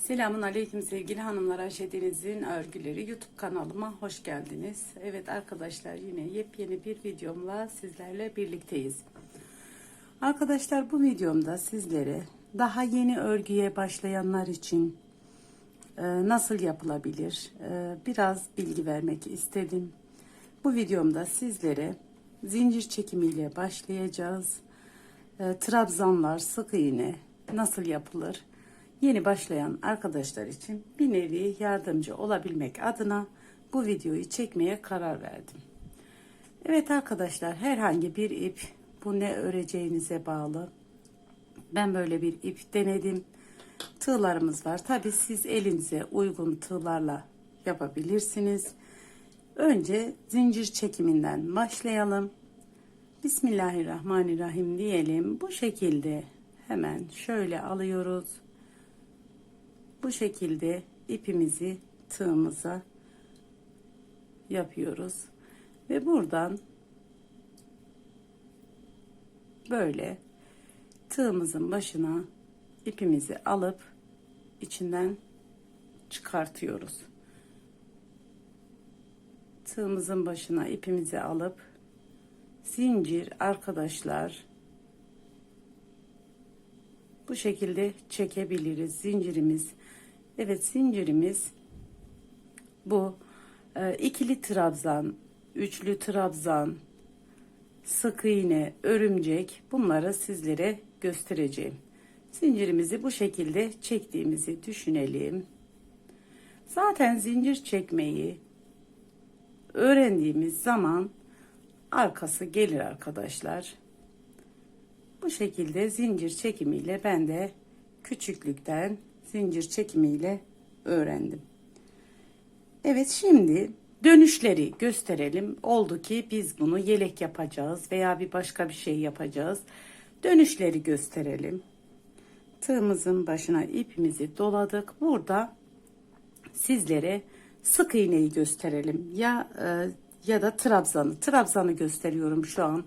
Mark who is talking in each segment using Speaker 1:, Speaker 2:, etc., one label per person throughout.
Speaker 1: Selamun Aleyküm sevgili hanımlar Ayşe Deniz'in örgüleri YouTube kanalıma hoş geldiniz. Evet arkadaşlar yine yepyeni bir videomla sizlerle birlikteyiz. Arkadaşlar bu videomda sizlere daha yeni örgüye başlayanlar için e, nasıl yapılabilir e, biraz bilgi vermek istedim. Bu videomda sizlere zincir çekimiyle başlayacağız. E, trabzanlar, sık iğne nasıl yapılır? Yeni başlayan arkadaşlar için bir nevi yardımcı olabilmek adına bu videoyu çekmeye karar verdim. Evet arkadaşlar herhangi bir ip bu ne öreceğinize bağlı. Ben böyle bir ip denedim. Tığlarımız var. Tabi siz elinize uygun tığlarla yapabilirsiniz. Önce zincir çekiminden başlayalım. Bismillahirrahmanirrahim diyelim. Bu şekilde hemen şöyle alıyoruz. Bu şekilde ipimizi tığımıza yapıyoruz. Ve buradan böyle tığımızın başına ipimizi alıp içinden çıkartıyoruz. Tığımızın başına ipimizi alıp zincir arkadaşlar bu şekilde çekebiliriz zincirimiz evet zincirimiz bu. E, ikili trabzan üçlü trabzan sık iğne örümcek bunları sizlere göstereceğim. Zincirimizi bu şekilde çektiğimizi düşünelim. Zaten zincir çekmeyi öğrendiğimiz zaman arkası gelir arkadaşlar. Bu şekilde zincir çekimiyle ben de küçüklükten zincir çekimiyle öğrendim. Evet şimdi dönüşleri gösterelim. Oldu ki biz bunu yelek yapacağız veya bir başka bir şey yapacağız. Dönüşleri gösterelim. Tığımızın başına ipimizi doladık. Burada sizlere sık iğneyi gösterelim. Ya e, ya da trabzanı. Trabzanı gösteriyorum şu an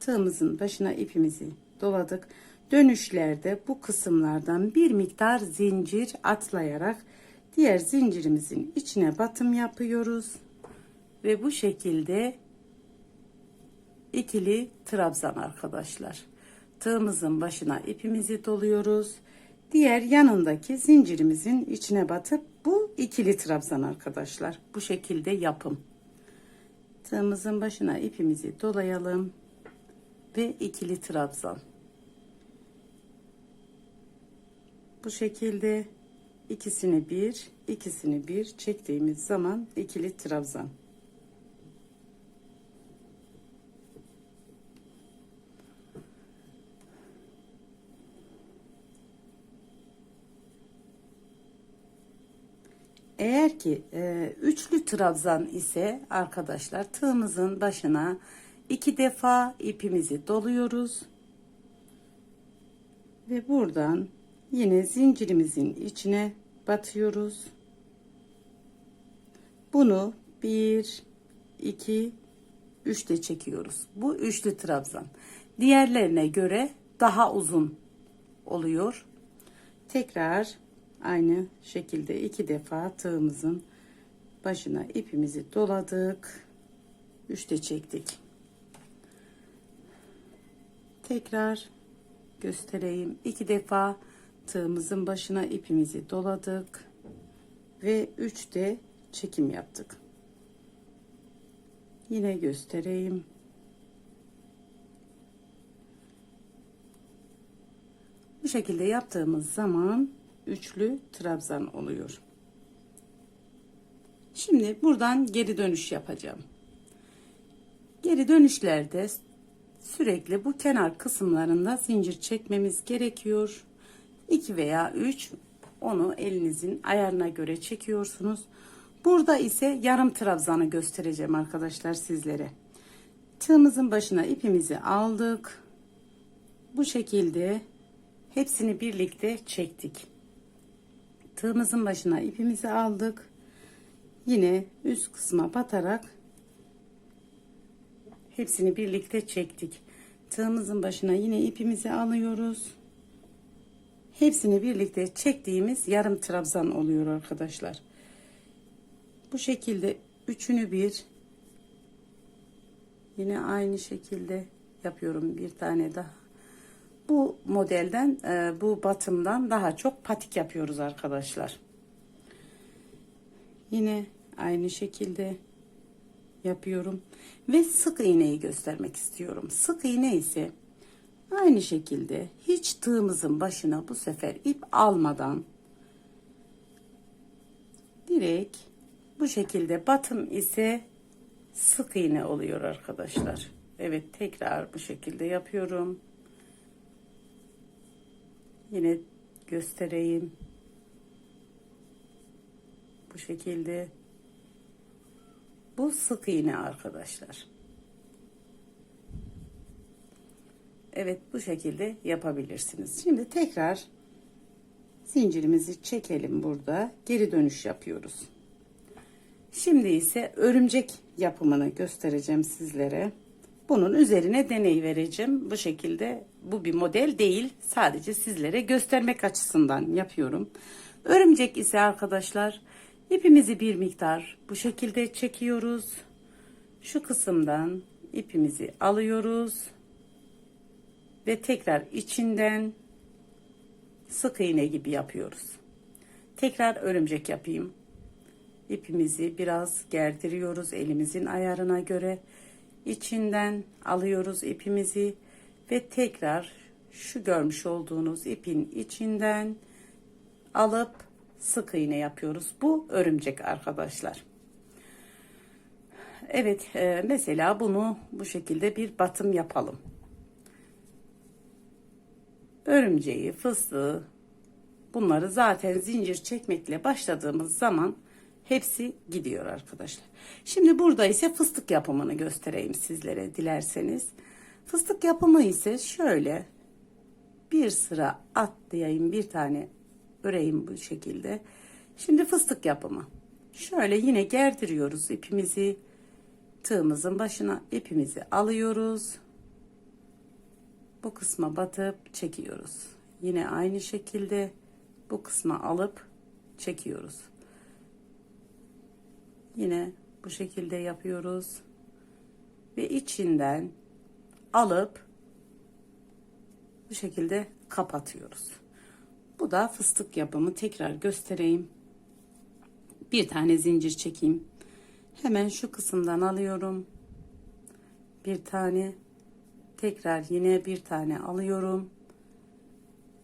Speaker 1: tığımızın başına ipimizi doladık. Dönüşlerde bu kısımlardan bir miktar zincir atlayarak diğer zincirimizin içine batım yapıyoruz. Ve bu şekilde ikili trabzan arkadaşlar. Tığımızın başına ipimizi doluyoruz. Diğer yanındaki zincirimizin içine batıp bu ikili trabzan arkadaşlar. Bu şekilde yapım. Tığımızın başına ipimizi dolayalım ve ikili trabzan. Bu şekilde ikisini bir, ikisini bir çektiğimiz zaman ikili trabzan. Eğer ki e, üçlü trabzan ise arkadaşlar tığımızın başına iki defa ipimizi doluyoruz. Ve buradan yine zincirimizin içine batıyoruz. Bunu 1 2 3 de çekiyoruz. Bu üçlü trabzan. Diğerlerine göre daha uzun oluyor. Tekrar aynı şekilde iki defa tığımızın başına ipimizi doladık. 3 de çektik. Tekrar göstereyim. iki defa tığımızın başına ipimizi doladık ve 3 de çekim yaptık. Yine göstereyim. Bu şekilde yaptığımız zaman üçlü trabzan oluyor. Şimdi buradan geri dönüş yapacağım. Geri dönüşlerde sürekli bu kenar kısımlarında zincir çekmemiz gerekiyor. 2 veya 3 onu elinizin ayarına göre çekiyorsunuz. Burada ise yarım trabzanı göstereceğim arkadaşlar sizlere. Tığımızın başına ipimizi aldık. Bu şekilde hepsini birlikte çektik. Tığımızın başına ipimizi aldık. Yine üst kısma batarak hepsini birlikte çektik. Tığımızın başına yine ipimizi alıyoruz. Hepsini birlikte çektiğimiz yarım trabzan oluyor arkadaşlar. Bu şekilde üçünü bir yine aynı şekilde yapıyorum bir tane daha. Bu modelden e, bu batımdan daha çok patik yapıyoruz arkadaşlar. Yine aynı şekilde yapıyorum ve sık iğneyi göstermek istiyorum. Sık iğne ise aynı şekilde hiç tığımızın başına bu sefer ip almadan direkt bu şekilde batım ise sık iğne oluyor arkadaşlar. Evet tekrar bu şekilde yapıyorum. Yine göstereyim. Bu şekilde. Bu sık iğne arkadaşlar. Evet bu şekilde yapabilirsiniz. Şimdi tekrar zincirimizi çekelim burada. Geri dönüş yapıyoruz. Şimdi ise örümcek yapımını göstereceğim sizlere. Bunun üzerine deney vereceğim. Bu şekilde bu bir model değil. Sadece sizlere göstermek açısından yapıyorum. Örümcek ise arkadaşlar ipimizi bir miktar bu şekilde çekiyoruz. Şu kısımdan ipimizi alıyoruz. Ve tekrar içinden sık iğne gibi yapıyoruz. Tekrar örümcek yapayım. İpimizi biraz gerdiriyoruz elimizin ayarına göre. İçinden alıyoruz ipimizi ve tekrar şu görmüş olduğunuz ipin içinden alıp sık iğne yapıyoruz. Bu örümcek arkadaşlar. Evet e, mesela bunu bu şekilde bir batım yapalım. Örümceği, fıstığı bunları zaten zincir çekmekle başladığımız zaman hepsi gidiyor arkadaşlar. Şimdi burada ise fıstık yapımını göstereyim sizlere dilerseniz. Fıstık yapımı ise şöyle bir sıra atlayayım bir tane öreyim bu şekilde. Şimdi fıstık yapımı. Şöyle yine gerdiriyoruz ipimizi tığımızın başına ipimizi alıyoruz. Bu kısma batıp çekiyoruz. Yine aynı şekilde bu kısma alıp çekiyoruz. Yine bu şekilde yapıyoruz. Ve içinden alıp bu şekilde kapatıyoruz. Bu da fıstık yapımı. Tekrar göstereyim. Bir tane zincir çekeyim. Hemen şu kısımdan alıyorum. Bir tane tekrar yine bir tane alıyorum.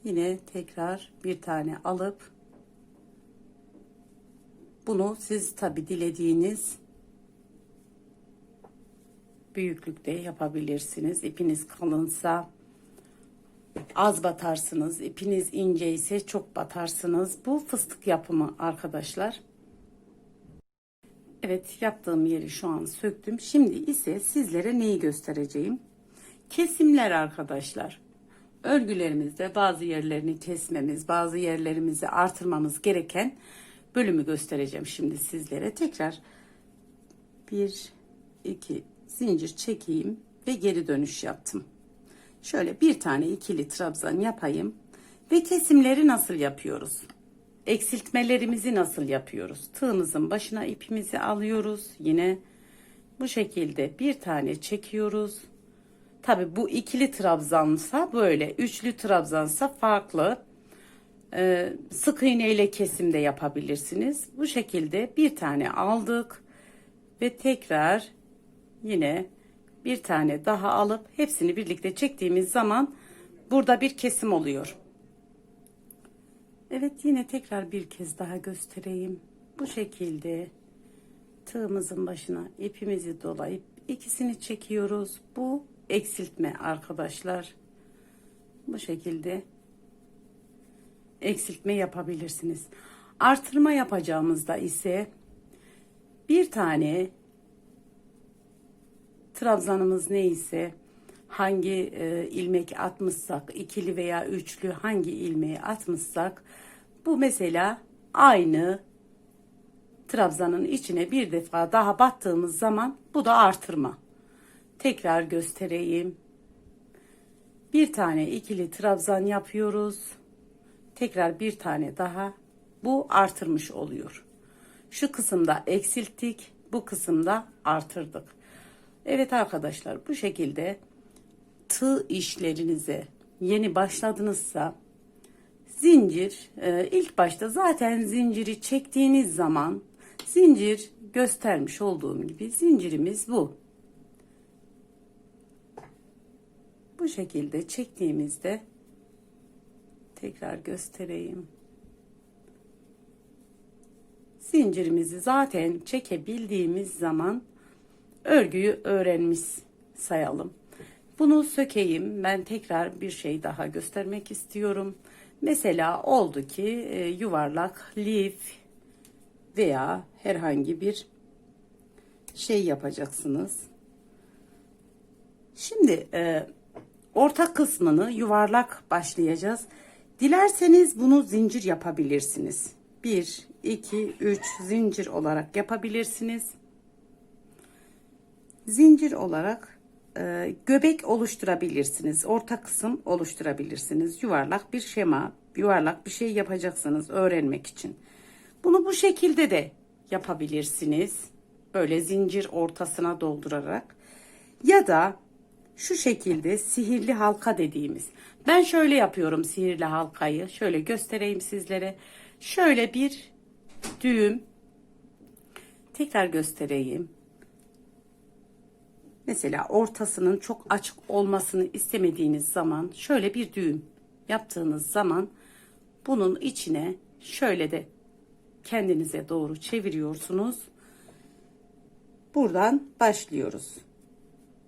Speaker 1: Yine tekrar bir tane alıp bunu siz tabi dilediğiniz büyüklükte yapabilirsiniz. İpiniz kalınsa az batarsınız. İpiniz ince ise çok batarsınız. Bu fıstık yapımı arkadaşlar. Evet yaptığım yeri şu an söktüm. Şimdi ise sizlere neyi göstereceğim? Kesimler arkadaşlar. Örgülerimizde bazı yerlerini kesmemiz, bazı yerlerimizi artırmamız gereken bölümü göstereceğim şimdi sizlere. Tekrar bir iki zincir çekeyim ve geri dönüş yaptım. Şöyle bir tane ikili trabzan yapayım ve kesimleri nasıl yapıyoruz? Eksiltmelerimizi nasıl yapıyoruz? Tığımızın başına ipimizi alıyoruz. Yine bu şekilde bir tane çekiyoruz. Tabi bu ikili trabzansa böyle, üçlü trabzansa farklı. Ee, sık iğne ile kesim de yapabilirsiniz. Bu şekilde bir tane aldık ve tekrar yine bir tane daha alıp hepsini birlikte çektiğimiz zaman burada bir kesim oluyor. Evet yine tekrar bir kez daha göstereyim. Bu şekilde tığımızın başına ipimizi dolayıp ikisini çekiyoruz. Bu eksiltme arkadaşlar. Bu şekilde eksiltme yapabilirsiniz. Artırma yapacağımızda ise bir tane trabzanımız neyse hangi e, ilmek atmışsak ikili veya üçlü hangi ilmeği atmışsak bu mesela aynı trabzanın içine bir defa daha battığımız zaman bu da artırma. Tekrar göstereyim. Bir tane ikili trabzan yapıyoruz. tekrar bir tane daha bu artırmış oluyor. Şu kısımda eksilttik, bu kısımda artırdık. Evet arkadaşlar bu şekilde tığ işlerinize yeni başladınızsa zincir e, ilk başta zaten zinciri çektiğiniz zaman zincir göstermiş olduğum gibi zincirimiz bu. Bu şekilde çektiğimizde tekrar göstereyim. Zincirimizi zaten çekebildiğimiz zaman örgüyü öğrenmiş sayalım. Bunu sökeyim. Ben tekrar bir şey daha göstermek istiyorum. Mesela oldu ki e, yuvarlak lif veya herhangi bir şey yapacaksınız. Şimdi e, orta kısmını yuvarlak başlayacağız. Dilerseniz bunu zincir yapabilirsiniz. 1, 2, 3 zincir olarak yapabilirsiniz. Zincir olarak e, göbek oluşturabilirsiniz. Orta kısım oluşturabilirsiniz. Yuvarlak bir şema, yuvarlak bir şey yapacaksınız öğrenmek için. Bunu bu şekilde de yapabilirsiniz. Böyle zincir ortasına doldurarak. Ya da şu şekilde sihirli halka dediğimiz. Ben şöyle yapıyorum sihirli halkayı. Şöyle göstereyim sizlere. Şöyle bir düğüm. Tekrar göstereyim. Mesela ortasının çok açık olmasını istemediğiniz zaman şöyle bir düğüm yaptığınız zaman bunun içine şöyle de kendinize doğru çeviriyorsunuz. Buradan başlıyoruz.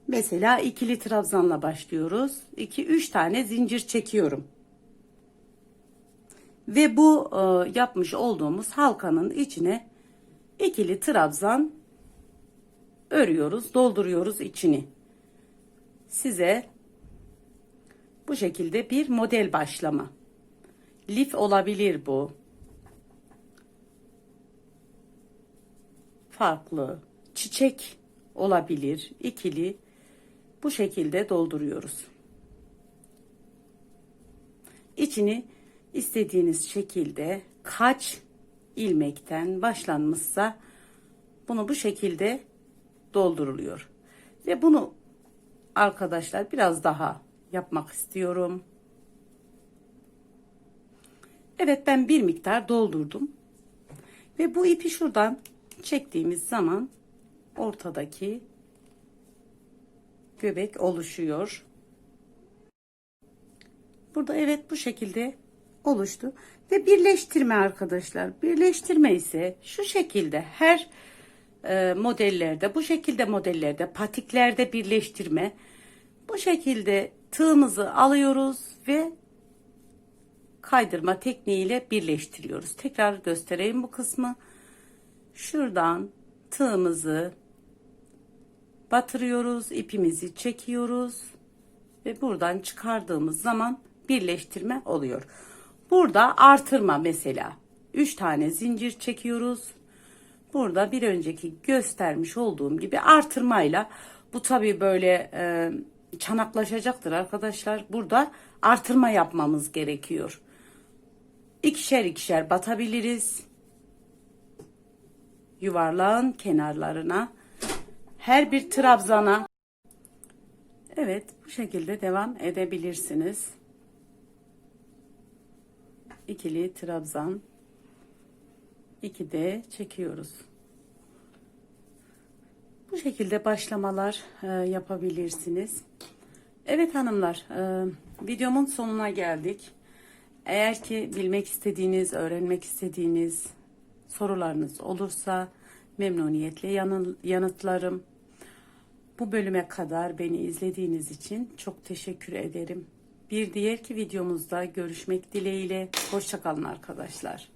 Speaker 1: Mesela ikili trabzanla başlıyoruz. 2 3 tane zincir çekiyorum. Ve bu e, yapmış olduğumuz halkanın içine ikili trabzan örüyoruz, dolduruyoruz içini. Size bu şekilde bir model başlama. Lif olabilir bu. Farklı çiçek olabilir. ikili bu şekilde dolduruyoruz. İçini istediğiniz şekilde kaç ilmekten başlanmışsa bunu bu şekilde dolduruluyor. Ve bunu arkadaşlar biraz daha yapmak istiyorum. Evet ben bir miktar doldurdum. Ve bu ipi şuradan çektiğimiz zaman ortadaki göbek oluşuyor. Burada evet bu şekilde oluştu. Ve birleştirme arkadaşlar. Birleştirme ise şu şekilde her e, modellerde bu şekilde modellerde patiklerde birleştirme bu şekilde tığımızı alıyoruz ve kaydırma tekniğiyle birleştiriyoruz. Tekrar göstereyim bu kısmı. Şuradan tığımızı batırıyoruz, ipimizi çekiyoruz ve buradan çıkardığımız zaman birleştirme oluyor. Burada artırma mesela. 3 tane zincir çekiyoruz. Burada bir önceki göstermiş olduğum gibi artırmayla bu tabi böyle e, çanaklaşacaktır arkadaşlar. Burada artırma yapmamız gerekiyor. İkişer ikişer batabiliriz. Yuvarlağın kenarlarına her bir trabzana evet bu şekilde devam edebilirsiniz. İkili trabzan 2 de çekiyoruz. Bu şekilde başlamalar e, yapabilirsiniz. Evet hanımlar, e, videomun sonuna geldik. Eğer ki bilmek istediğiniz, öğrenmek istediğiniz sorularınız olursa memnuniyetle yanıtlarım. Bu bölüme kadar beni izlediğiniz için çok teşekkür ederim. Bir diğerki videomuzda görüşmek dileğiyle. Hoşçakalın arkadaşlar.